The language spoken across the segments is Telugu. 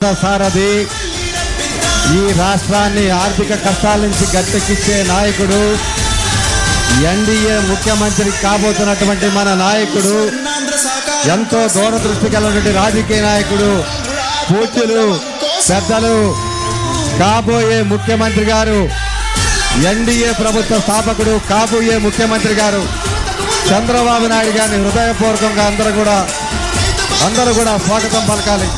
సారథి ఈ రాష్ట్రాన్ని ఆర్థిక కష్టాల నుంచి గట్టెక్కించే నాయకుడు ఎన్డీఏ ముఖ్యమంత్రి కాబోతున్నటువంటి మన నాయకుడు ఎంతో దూరదృష్టి కలిగినటువంటి రాజకీయ నాయకుడు పూజ్యులు పెద్దలు కాబోయే ముఖ్యమంత్రి గారు ఎన్డీఏ ప్రభుత్వ స్థాపకుడు కాబోయే ముఖ్యమంత్రి గారు చంద్రబాబు నాయుడు గారిని హృదయపూర్వకంగా అందరూ కూడా అందరూ కూడా స్వాగతం పలకాలి.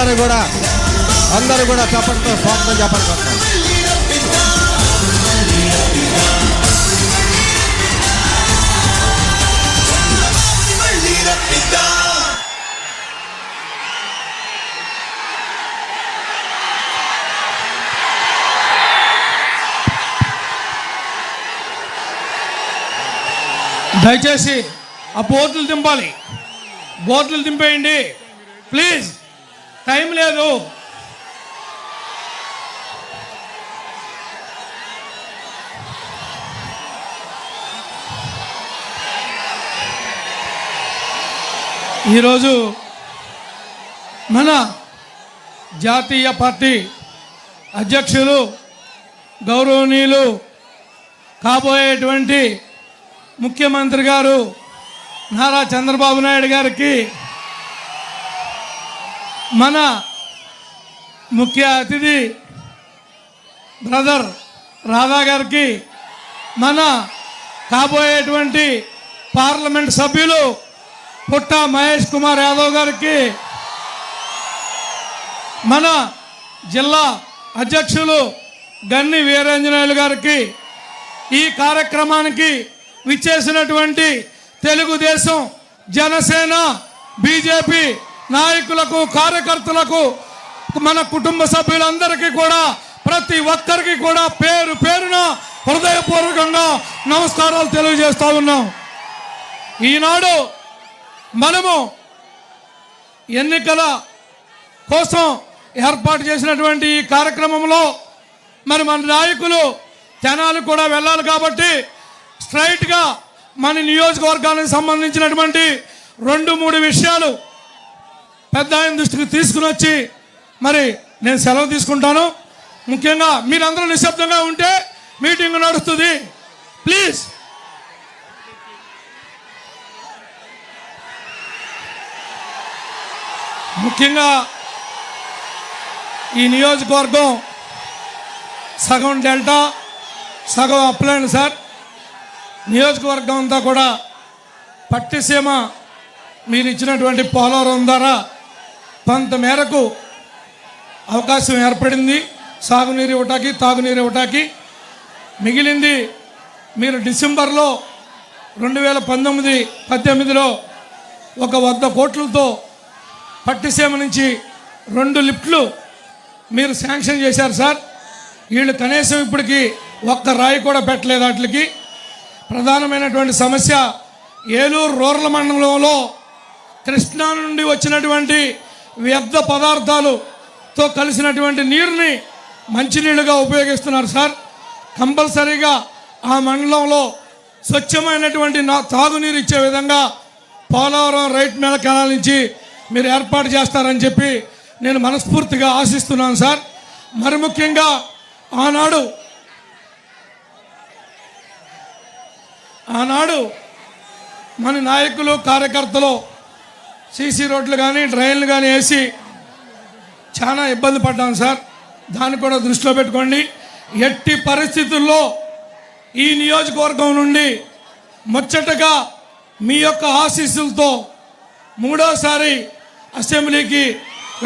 అందరూ కూడా అందరూ కూడా చెప్పండి స్వాగతం చెప్పండి దయచేసి ఆ బోట్లు దింపాలి. బోట్లు దింపేయండి. ప్లీజ్. టైం లేదు. ఈరోజు మన జాతీయ పార్టీ అధ్యక్షులు గౌరవనీయులు కాబోయేటువంటి ముఖ్యమంత్రి గారు నారా చంద్రబాబు నాయుడు గారికి మన ముఖ్య అతిథి బ్రదర్ రాధా గారికి మన కాబోయేటువంటి పార్లమెంట్ సభ్యులు పుట్ట మహేష్ కుమార్ యాదవ్ గారికి మన జిల్లా అధ్యక్షులు గన్ని వీరాంజనేయులు గారికి ఈ కార్యక్రమానికి విచ్చేసినటువంటి తెలుగుదేశం జనసేన బీజేపీ నాయకులకు కార్యకర్తలకు మన కుటుంబ సభ్యులందరికీ కూడా ప్రతి ఒక్కరికి కూడా పేరు పేరున హృదయపూర్వకంగా నమస్కారాలు తెలియజేస్తా ఉన్నాం. ఈనాడు మనము ఎన్నికల కోసం ఏర్పాటు చేసినటువంటి ఈ కార్యక్రమంలో మరి మన నాయకులు జనాలు కూడా వెళ్ళాలి కాబట్టి స్ట్రైట్గా మన నియోజకవర్గానికి సంబంధించినటువంటి రెండు మూడు విషయాలు పెద్ద ఆయన దృష్టికి తీసుకుని వచ్చి మరి నేను సెలవు తీసుకుంటాను. ముఖ్యంగా మీరందరూ నిశ్శబ్దంగా ఉంటే మీటింగ్ నడుస్తుంది. ప్లీజ్. ముఖ్యంగా ఈ నియోజకవర్గం సగం డెల్టా సగం అప్లైన్ సార్. నియోజకవర్గం అంతా కూడా పట్టిసీమ మీరు ఇచ్చినటువంటి పోలవరం ద్వారా కొంత మేరకు అవకాశం ఏర్పడింది. సాగునీరు ఇవ్వటానికి తాగునీరు ఇవ్వటానికి. మిగిలింది మీరు డిసెంబర్లో రెండు వేల పంతొమ్మిది పద్దెనిమిదిలో ఒక వంద కోట్లతో పట్టిసీమ నుంచి రెండు లిఫ్ట్లు మీరు శాంక్షన్ చేశారు సార్. వీళ్ళు కనీసం ఇప్పటికి ఒక్క రాయి కూడా పెట్టలేదు వాటికి. ప్రధానమైనటువంటి సమస్య ఏలూరు రూరల్ మండలంలో కృష్ణా నుండి వచ్చినటువంటి వ్యర్థ పదార్థాలుతో కలిసినటువంటి నీరుని మంచినీళ్ళుగా ఉపయోగిస్తున్నారు సార్. కంపల్సరీగా ఆ మండలంలో స్వచ్ఛమైనటువంటి నా తాగునీరు ఇచ్చే విధంగా పోలవరం రైట్ మేళ కెనాల్ నుంచి మీరు ఏర్పాటు చేస్తారని చెప్పి నేను మనస్ఫూర్తిగా ఆశిస్తున్నాను సార్. మరి ముఖ్యంగా ఆనాడు ఆనాడు మన నాయకులు కార్యకర్తలు సీసీ రోడ్లు కానీ డ్రైన్లు కానీ వేసి చాలా ఇబ్బంది పడ్డాం సార్. దాన్ని కూడా దృష్టిలో పెట్టుకోండి. ఎట్టి పరిస్థితుల్లో ఈ నియోజకవర్గం నుండి ముచ్చటగా మీ యొక్క ఆశీస్సులతో మూడోసారి అసెంబ్లీకి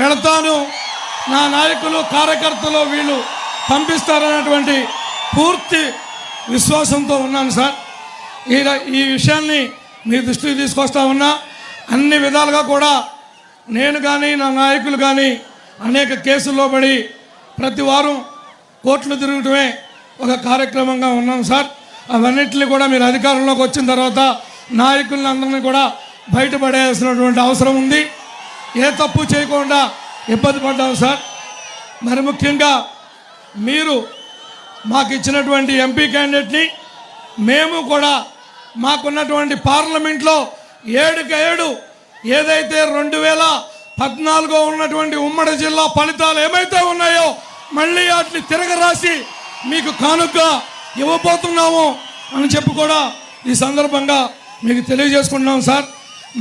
వెళతాను. నా నాయకులు కార్యకర్తలు వీళ్ళు పంపిస్తారనేటువంటి పూర్తి విశ్వాసంతో ఉన్నాను సార్. ఈ ఈ విషయాన్ని మీ దృష్టికి తీసుకొస్తా ఉన్నా. అన్ని విధాలుగా కూడా నేను కానీ నా నాయకులు కానీ అనేక కేసుల్లో పడి ప్రతి వారం కోర్టులు తిరగటమే ఒక కార్యక్రమంగా ఉన్నాం సార్. అవన్నింటినీ కూడా మీరు అధికారంలోకి వచ్చిన తర్వాత నాయకులను అందరినీ కూడా బయటపడేయాల్సినటువంటి అవసరం ఉంది. ఏ తప్పు చేయకుండా ఇబ్బంది పడ్డాం సార్. మరి ముఖ్యంగా మీరు మాకు ఇచ్చినటువంటి ఎంపీ క్యాండిడేట్ని మేము కూడా మాకున్నటువంటి పార్లమెంట్లో ఏడుకి ఏడు. ఏదైతే రెండు వేల పద్నాలుగో ఉన్నటువంటి ఉమ్మడి జిల్లా ఫలితాలు ఏమైతే ఉన్నాయో మళ్ళీ వాటిని తిరగరాసి మీకు కానుక ఇవ్వబోతున్నాము అని చెప్పి కూడా ఈ సందర్భంగా మీకు తెలియజేసుకుంటున్నాం సార్.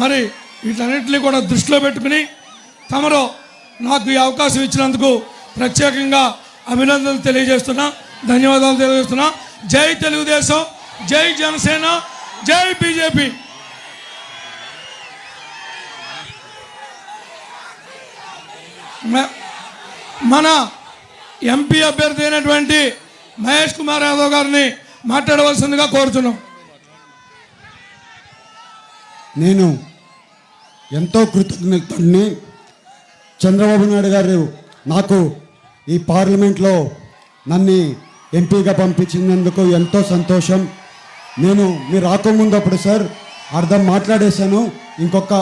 మరి వీటన్నిటిని కూడా దృష్టిలో పెట్టుకుని తమరు నాకు ఈ అవకాశం ఇచ్చినందుకు ప్రత్యేకంగా అభినందనలు తెలియజేస్తున్నా ధన్యవాదాలు తెలియజేస్తున్నా. జై తెలుగుదేశం జై జనసేన జై బీజేపీ. మన ఎంపీ అభ్యర్థి అయినటువంటి మహేష్ కుమార్ యాదవ్ గారిని మాట్లాడవలసిందిగా కోరుతున్నాం నేను ఎంతో కృతజ్ఞతని చంద్రబాబు నాయుడు గారు నాకు ఈ పార్లమెంట్లో నన్ను ఎంపీగా పంపించినందుకు ఎంతో సంతోషం. నేను మీరు రాకముందు అప్పుడు సార్ అర్థం మాట్లాడేశాను. ఇంకొక